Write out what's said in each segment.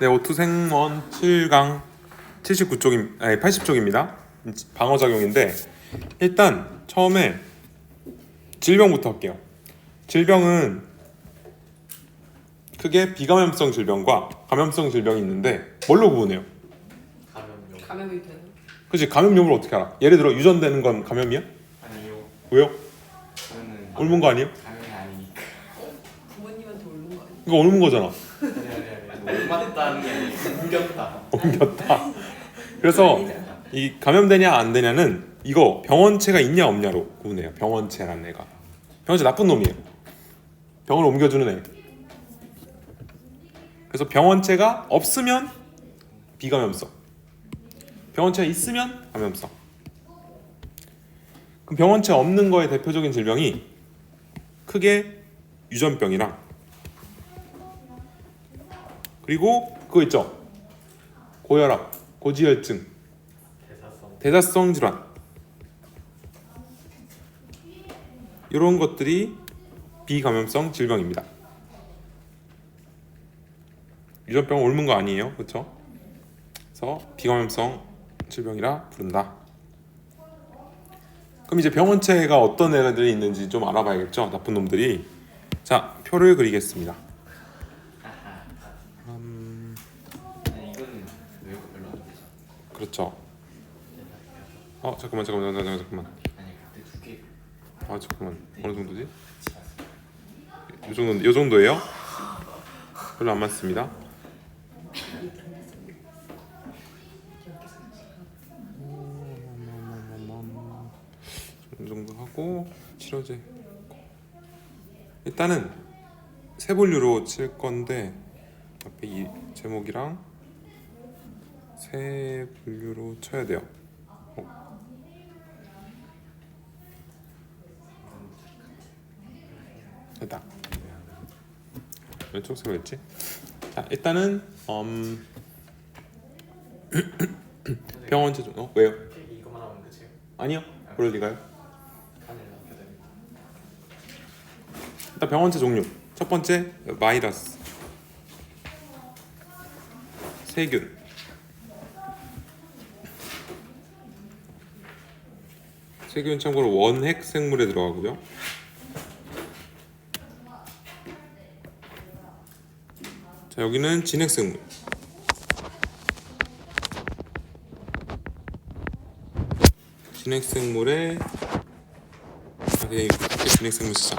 네, 오투생원 7강 79쪽임 아니 80쪽입니다. 방어 작용인데 일단 처음에 질병부터 할게요. 질병은 크게 비감염성 질병과 감염성 질병이 있는데 뭘로 구분해요? 감염용 감염이 되는 그치 감염용을 어떻게 알아? 예를 들어 유전되는 건 감염이야? 아니요 왜요? 저는 옮은 거 아니에요? 감염이 아니니까 부모님한테 옮는 거 아니야? 이거 옮은 거잖아. 옮았다는 게 아니고 옮겼다 옮겼다. 그래서 이 감염되냐 안 되냐는 이거 병원체가 있냐 없냐로 구분해요. 병원체라는 애가. 병원체 나쁜 놈이에요. 병을 옮겨주는 애. 그래서 병원체가 없으면 비감염성. 병원체가 있으면 감염성. 그럼 병원체 없는 거의 대표적인 질병이 크게 유전병이랑 그리고 그거 있죠. 고혈압, 고지혈증, 대사성 대사성 질환 이런 것들이 비감염성 질병입니다. 유전병 옮은 거 아니에요, 그렇죠? 그래서 비감염성 질병이라 부른다. 그럼 이제 병원체가 어떤 애들이 있는지 좀 알아봐야겠죠, 나쁜 놈들이. 자, 표를 그리겠습니다. 음, 아니 이거는 외우고 별로 안 되죠 그렇죠. 어, 잠깐만, 잠깐만, 잠깐만, 잠깐만. 아, 잠깐만, 어느 정도지? 이 정도, 이 정도예요? 별로 안 많습니다. 이 정도 하고 치료제. 일단은 세 분류로 칠 건데 앞에 이 제목이랑 세 분류로 쳐야 돼요. 어. 됐다. 왼쪽 세로였지? 자 일단은 음 병원 체중 어 왜요? 이거만 하면 끝이에요 아니요 그럴 리가요? 일단 병원체 종류 첫 번째 바이러스 세균 세균 참고로 원핵 생물에 들어가고요 자 여기는 진핵 생물. 진핵 생물에 아 그냥 진핵 생물 쓰자.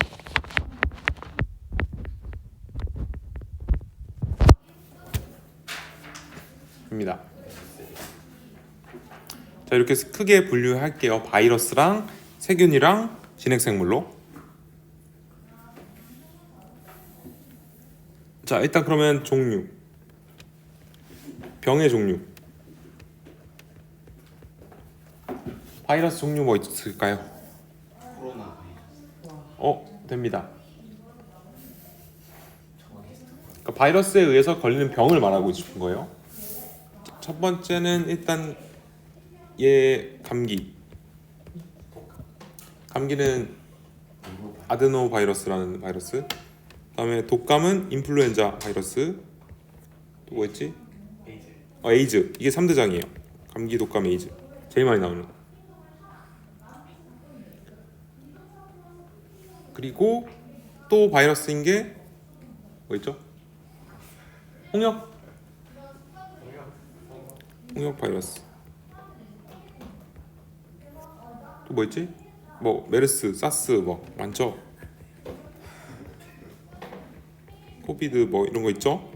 입니다. 자 이렇게 크게 분류할게요. 바이러스랑 세균이랑 진핵생물로. 자 일단 그러면 종류. 병의 종류. 바이러스 종류 뭐 있을까요? 코로나 바이러스 어 됩니다. 그러니까 바이러스에 의해서 걸리는 병을 말하고 싶은 거예요. 첫 번째는 일단 얘 감기. 감기는 아드노 바이러스라는 바이러스. 그다음에 독감은 인플루엔자 바이러스. 또 뭐였지? 어, 에이즈. 이게 3대장이에요. 감기, 독감, 에이즈. 제일 많이 나오는. 그리고 또 바이러스인 게 뭐 있죠? 홍역. 홍역 바이러스. 또 뭐 있지? 뭐 메르스, 사스 뭐 많죠? 코비드 뭐 이런 거 있죠?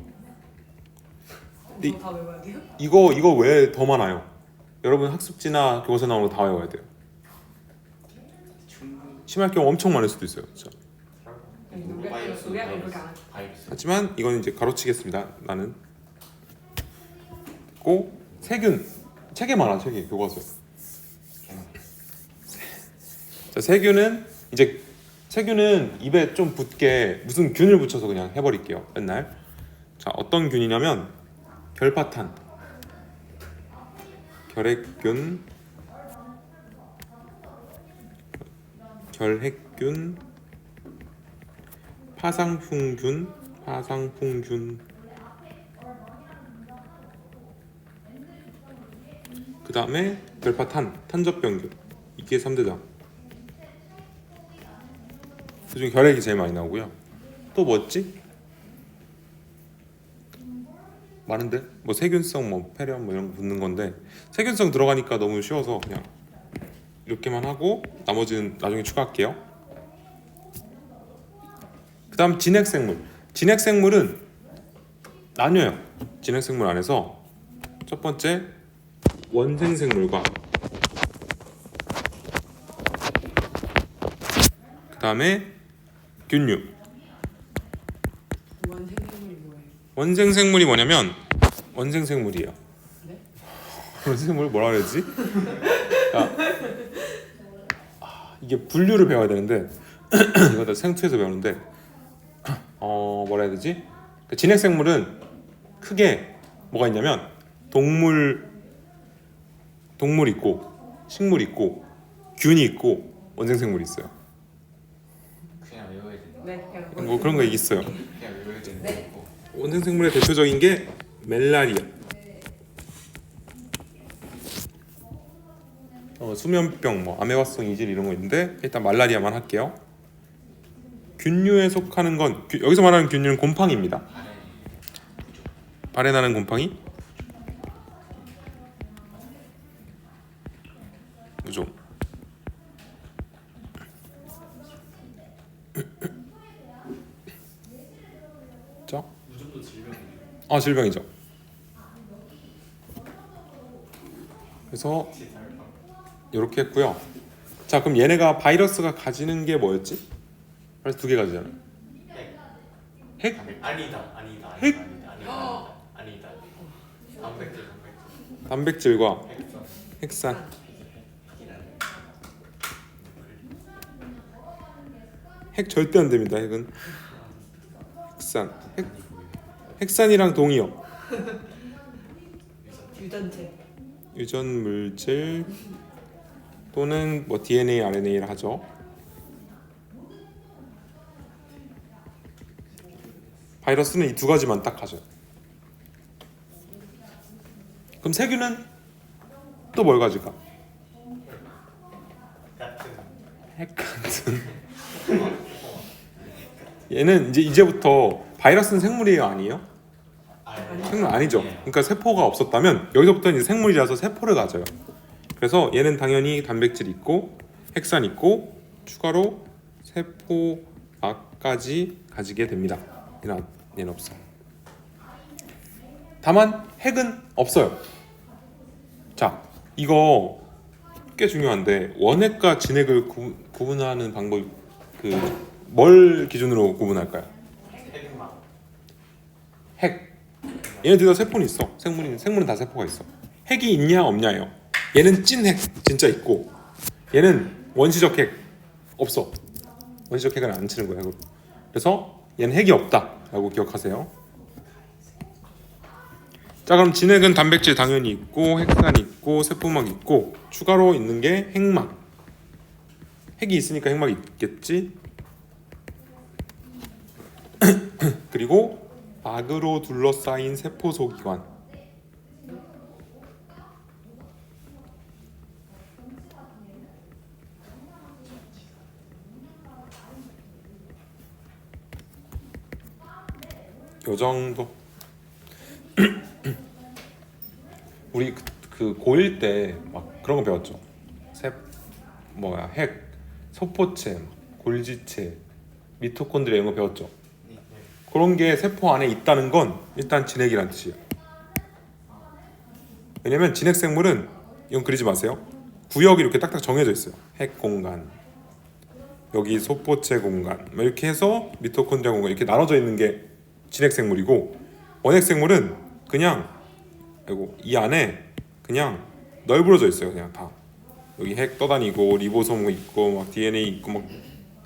네. 이거 다 외워야 돼요? 이거 이거 왜 더 많아요? 여러분 학습지나 교과서 나오는 거다 외워야 돼요. 심할 경우 엄청 많을 수도 있어요. 진짜. 바이러스 하지만 이건 이제 가로치겠습니다. 나는. 고 세균 책에 많아 책에 교과서에. 세균은 이제 세균은 입에 좀 붙게 무슨 균을 붙여서 그냥 해버릴게요. 맨날. 자 어떤 균이냐면 결파탄, 결핵균, 결핵균, 파상풍균, 파상풍균. 그 다음에 결파탄, 탄저병균. 이게 3대장. 그중 결핵이 제일 많이 나오고요. 또 뭐였지? 많은데 뭐 세균성, 뭐 폐렴 뭐 이런 거 붙는 건데 세균성 들어가니까 너무 쉬워서 그냥 이렇게만 하고 나머지는 나중에 추가할게요. 그 다음 진핵생물. 진핵생물은 나뉘어요. 진핵생물 안에서 첫 번째 원생생물과 그 다음에 균류. 생명이 뭐예요? 원생생물이 뭐냐면 원생생물이에요. 네? 원생생물 뭐라 그랬지? 아, 아, 이게 분류를 배워야 되는데 이거 다 생투에서 배우는데 어 뭐라 해야 되지? 그 진핵생물은 크게 뭐가 있냐면 동물 동물 있고 식물 있고 균이 있고 원생생물이 있어요. 네, 뭐 그런 거 있어요. 네. 거고 원생 생물의 대표적인 게 멜라리아. 어, 수면병, 뭐 아메바성 이질 이런 거 있는데 일단 말라리아만 할게요. 균류에 속하는 건 균- 여기서 말하는 균류는 곰팡이입니다. 발에 나는 곰팡이. 아 질병이죠. 그래서 이렇게 했고요. 자 그럼 얘네가 바이러스가 가지는 게 뭐였지? 바이러스 두개 가지잖아요. 핵? 아니다 아니다 핵? 아니다 아니다 단백질 단백질 핵성 핵산. 핵 절대 안 됩니다. 핵은 핵산. 핵, 핵산이랑 동이요. 유전체. 유전 물질 또는 뭐 DNA, RNA를 하죠. 바이러스는 이 두 가지만 딱 하죠. 그럼 세균은 또 뭘 가질까? 핵 같은. 얘는 이제 이제부터 바이러스는 생물이에요, 아니에요? 아니 생물 아니죠. 그러니까 세포가 없었다면 여기서부터 이제 생물이라서 세포를 가져요. 그래서 얘는 당연히 단백질 있고 핵산 있고 추가로 세포막까지 가지게 됩니다. 얘는 얘는 없어. 다만 핵은 없어요. 자, 이거 꽤 중요한데 원핵과 진핵을 구, 구분하는 방법 그 뭘 기준으로 구분할까요? 핵. 얘네들 다 세포는 있어. 생물이 생물은 다 세포가 있어. 핵이 있냐 없냐예요. 얘는 찐핵 진짜 있고 얘는 원시적 핵 없어. 원시적 핵은 안 치는 거야. 그래서 얘는 핵이 없다라고 기억하세요. 자 그럼 진핵은 단백질 당연히 있고 핵산 있고 세포막 있고 추가로 있는 게 핵막. 핵이 있으니까 핵막이 있겠지. 그리고 막으로 둘러싸인 세포 소기관. 요 정도. 우리 그, 그 고1 때 막 그런 거 배웠죠. 세 뭐야 핵, 소포체, 막 골지체, 미토콘드리아 이런 거 배웠죠. 네. 그런 게 세포 안에 있다는 건 일단 진핵이란 뜻이에요. 왜냐면 진핵 생물은 이건 그리지 마세요. 구역이 이렇게 딱딱 정해져 있어요. 핵 공간, 여기 소포체 공간, 뭐 이렇게 해서 미토콘드리아 공간 이렇게 나눠져 있는 게 진핵 생물이고 원핵 생물은 그냥 아이고 이 안에 그냥 널브러져 있어요. 그냥 다 여기 핵 떠다니고 리보솜 있고 막 DNA 있고 막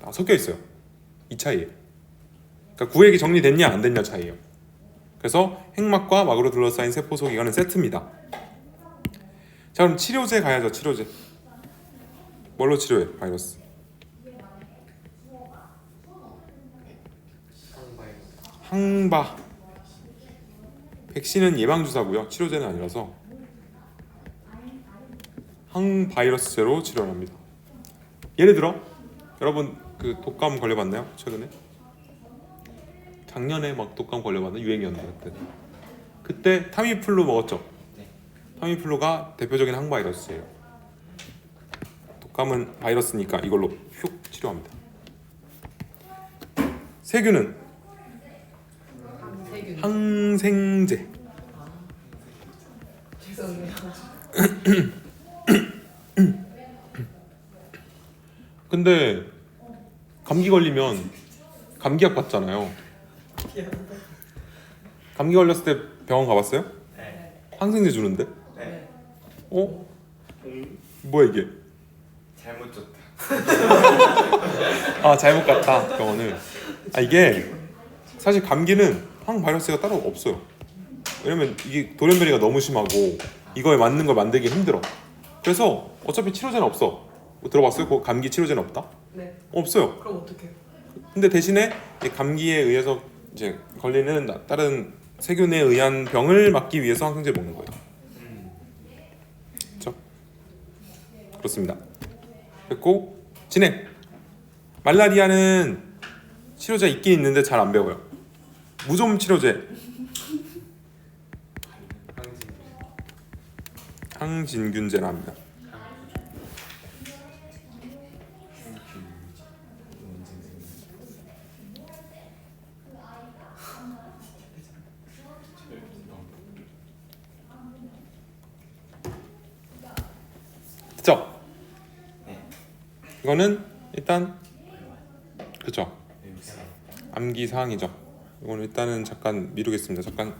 다 섞여 있어요. 이 차이예요. 그러니까 구획이 정리됐냐 안 됐냐 차이예요. 그래서 핵막과 막으로 둘러싸인 세포 소기관은 세트입니다. 자 그럼 치료제 가야죠 치료제. 뭘로 치료해 바이러스? 항바. 백신은 예방 주사고요. 치료제는 아니라서. 항바이러스제로 치료합니다. 예를 들어 여러분 그 독감 걸려봤나요? 최근에? 작년에 막 독감 걸려봤나 유행이었는데 그때. 그때 타미플루 먹었죠. 네. 타미플루가 대표적인 항바이러스예요. 독감은 바이러스니까 이걸로 휙 치료합니다. 세균은 세균. 항생제. 죄송해요. 근데 감기 걸리면 감기약 받잖아요. 감기 걸렸을 때 병원 가봤어요? 네. 항생제 주는데? 네. 어? 음, 뭐야 이게? 잘못 줬다. 아 잘못 갔다 병원을. 아 이게 사실 감기는 항바이러스가 따로 없어요. 왜냐면 이게 돌연변이가 너무 심하고 이거에 맞는 걸 만들기 힘들어. 그래서 어차피 치료제는 없어. 뭐 들어봤어요? 그 감기 치료제는 없다? 네. 없어요. 그럼 어떻게? 근데 대신에 이 감기에 의해서 이제 걸리는 나- 다른 세균에 의한 병을 막기 위해서 항생제 먹는 거예요. 음, 그렇죠? 그렇습니다. 됐고 진행. 말라리아는 치료제 있긴 있는데 잘 안 배워요. 무좀 치료제 항진균제라 합니다. 이거는 일단 냄새. 암기 사항이죠. 이거는 일단은 잠깐 미루겠습니다. 잠깐